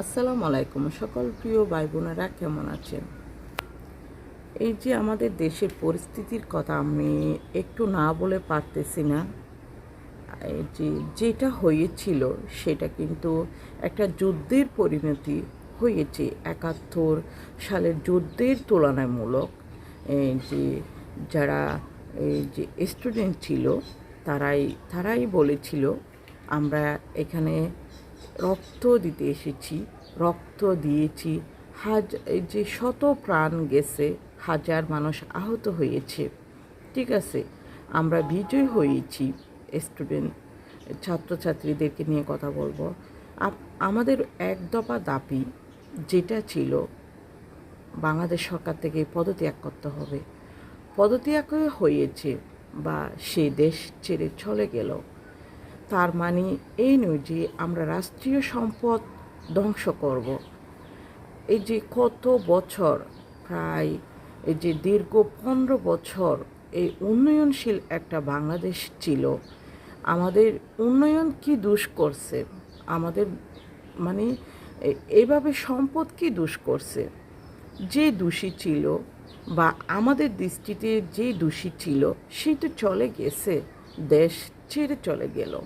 আসসালামু আলাইকুম। সকল প্রিয় ভাই বোনেরা কেমন আছেন? এই যে আমাদের দেশের পরিস্থিতির কথা আমি একটু না বলে পারতেছি না যে যেটা হয়েছিল সেটা কিন্তু একটা যুদ্ধের পরিণতি হয়েছে। একাত্তর সালের যুদ্ধের তুলনামূলক যে যারা যে স্টুডেন্ট ছিল, তারাই তারাই বলেছিল, আমরা এখানে রক্ত দিতে এসেছি, রক্ত দিয়েছি। হাজ যে শত প্রাণ গেছে, হাজার মানুষ আহত হয়েছে। ঠিক আছে, আমরা বিজয় হয়েছি, স্টুডেন্ট, ছাত্রছাত্রীদেরকে নিয়ে কথা বলব। আমাদের এক দফা দাবি যেটা ছিল, বাংলাদেশ সরকার থেকে পদত্যাগ করতে হবে। পদত্যাগ হয়েছে বা সে দেশ ছেড়ে চলে গেল। তার মানে এই নয় যে আমরা রাষ্ট্রীয় সম্পদ ধ্বংস করব। এই যে কত বছর, প্রায় এই যে দীর্ঘ পনেরো বছর এই উন্নয়নশীল একটা বাংলাদেশ ছিল, আমাদের উন্নয়ন কি দোষ করছে? আমাদের মানে এইভাবে সম্পদ কি দোষ করছে? যে দোষী ছিল বা আমাদের দৃষ্টিতে যে দোষী ছিল, সে তো চলে গেছে, দেশ ছেড়ে চলে গেল।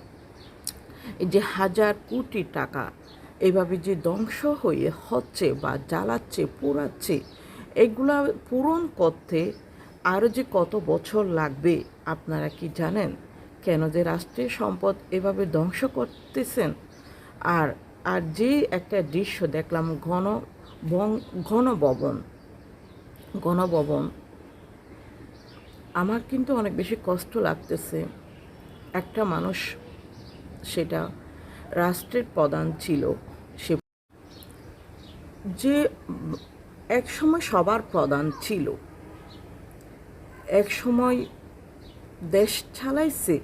যে হাজার কোটি টাকা এভাবে যে ধ্বংস হয়ে হচ্ছে বা জ্বালাচ্ছে, পোড়াচ্ছে, এগুলা পূরণ করতে আরও যে কত বছর লাগবে আপনারা কি জানেন? কেন যে রাষ্ট্রীয় সম্পদ এভাবে ধ্বংস করতেছেন? আর আর যে একটা দৃশ্য দেখলাম, ঘন বং- ঘন ভবন। আমার কিন্তু অনেক বেশি কষ্ট লাগতেছে। একটা মানুষ সেটা রাষ্ট্রের প্রধান ছিল সে যে এক সময় সবার প্রধান ছিল। এক সময় দেশ চালাইছে,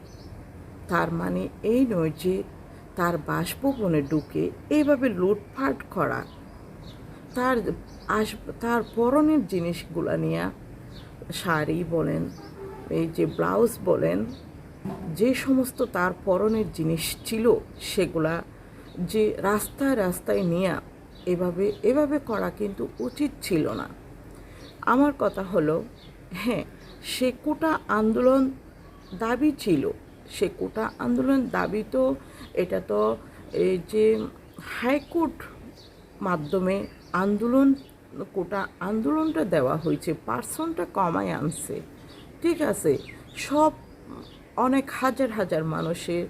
তার মানে এই নয় যে তার বাসভবনে ঢুকে এইভাবে লুটপাট করা, তার আস, তার পরনের জিনিসগুলো নিয়ে শাড়ি বলেন, এই যে ব্লাউজ বলেন যে সমস্ত তার পরনের জিনিস ছিল সেগুলা যে রাস্তায় রাস্তায় নিয়ে, এভাবে এভাবে করা কিন্তু উচিত ছিল না। আমার কথা হলো হ্যাঁ সে কোটা আন্দোলন দাবি ছিল, সে কোটা আন্দোলন দাবি তো এটা তো এই যে হাইকোর্ট মাধ্যমে আন্দোলন, কোটা আন্দোলনটা দেওয়া হয়েছে, পার্সনটা কমায় আনছে, ঠিক আছে? সব অনেক হাজার হাজার মানুষের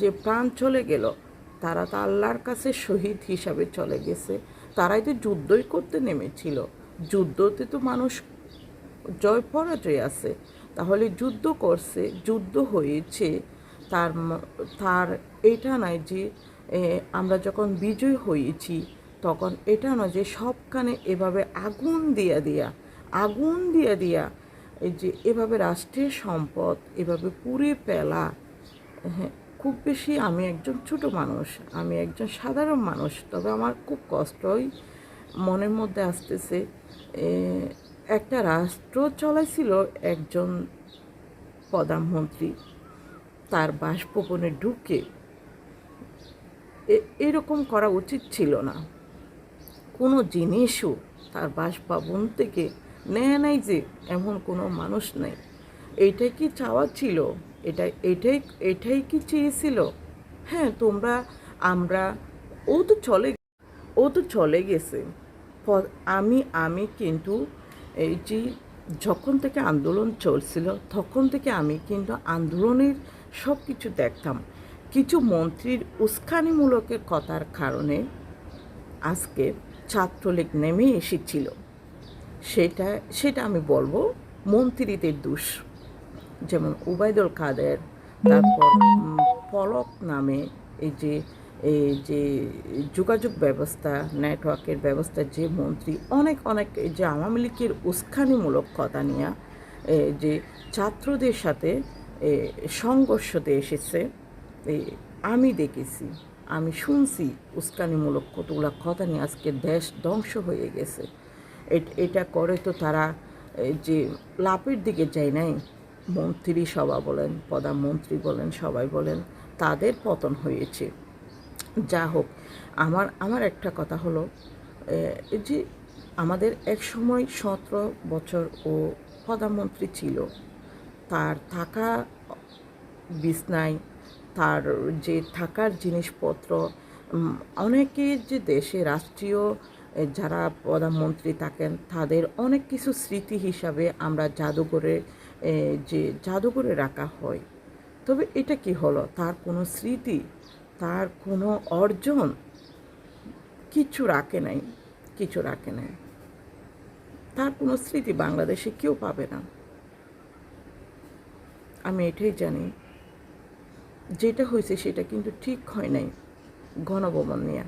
যে প্রাণ চলে গেল, তারা তো আল্লাহর কাছে শহীদ হিসাবে চলে গেছে। তারাই তো যুদ্ধই করতে নেমেছিল। যুদ্ধতে তো মানুষ জয় পরাজয় আছে। তাহলে যুদ্ধ করছে, যুদ্ধ হয়েছে, তার তার এটা নয় যে আমরা যখন বিজয় হয়েছি, তখন এটা নয় যে সবখানে এভাবে আগুন দিয়া দিয়া, আগুন দিয়া দিয়া এই যে এভাবে রাষ্ট্রের সম্পদ, এভাবে পুড়ে পেলা হ্যাঁ খুব বেশি আমি একজন ছোট মানুষ, আমি একজন সাধারণ মানুষ, তবে আমার খুব কষ্টই মনের মধ্যে আসতেছে। একটা রাষ্ট্র চলাইছিল একজন প্রধানমন্ত্রী, তার বাসভবনে ঢুকে। এরকম করা উচিত ছিল না। কোনো জিনিসও তার বাসভবন থেকে নেয় নাই যে এমন কোনো মানুষ নেই। এইটাই কি চাওয়া ছিল? এটা, এটাই এটাই কি চেয়েছিল? হ্যাঁ তোমরা, আমরা, ও তো চলে ও তো চলে গেছে। আমি আমি কিন্তু এই যে যখন থেকে আন্দোলন চলছিল, তখন থেকে আমি কিন্তু আন্দোলনের সব কিছু দেখতাম। কিছু মন্ত্রীর উস্কানিমূলকের কথার কারণে আজকে ছাত্রলীগ নেমে এসেছিল। সেটা সেটা আমি বলব মন্ত্রীদের দোষ। যেমন উবায়দুল কাদের, তারপর পলক নামে এই যে এই যে যোগাযোগ ব্যবস্থা, নেটওয়ার্কের ব্যবস্থা, যে মন্ত্রী, অনেক অনেক যে আওয়ামী লীগের উস্কানিমূলক কথা নিয়ে যে ছাত্রদের সাথে সংঘর্ষতে এসেছে আমি দেখেছি, আমি শুনছি উস্কানিমূলক কতগুলো কথা নিয়ে আজকে দেশ ধ্বংস হয়ে গেছে। এট- করে তো তারা যে লাভের দিকে যায় নাই। মন্ত্রী সভা বলেন প্রধানমন্ত্রী বলেন সবাই বলেন তাদের পতন হয়েছে। যা হোক আমার আমার একটা কথা হলো যে আমাদের এক সময় সতেরো বছর ও প্রধানমন্ত্রী ছিল তার থাকা বিছনায় তার যে থাকার জিনিসপত্র উম, অনেকের যে দেশে রাষ্ট্রীয় যারা প্রধানমন্ত্রী থাকেন, তাদের অনেক কিছু স্মৃতি হিসাবে আমরা জাদুঘরে যে জাদুঘরে রাখা হয়। তবে এটা কি হলো? তার কোনো স্মৃতি? তার কোনো অর্জন? কিছু রাখে নাই, কিছু রাখে নাই। তার কোনো স্মৃতি বাংলাদেশে কেউ পাবে না। আমি এটাই জানি, যেটা হয়েছে সেটা কিন্তু ঠিক হয় নাই, গণভবন নিয়ে।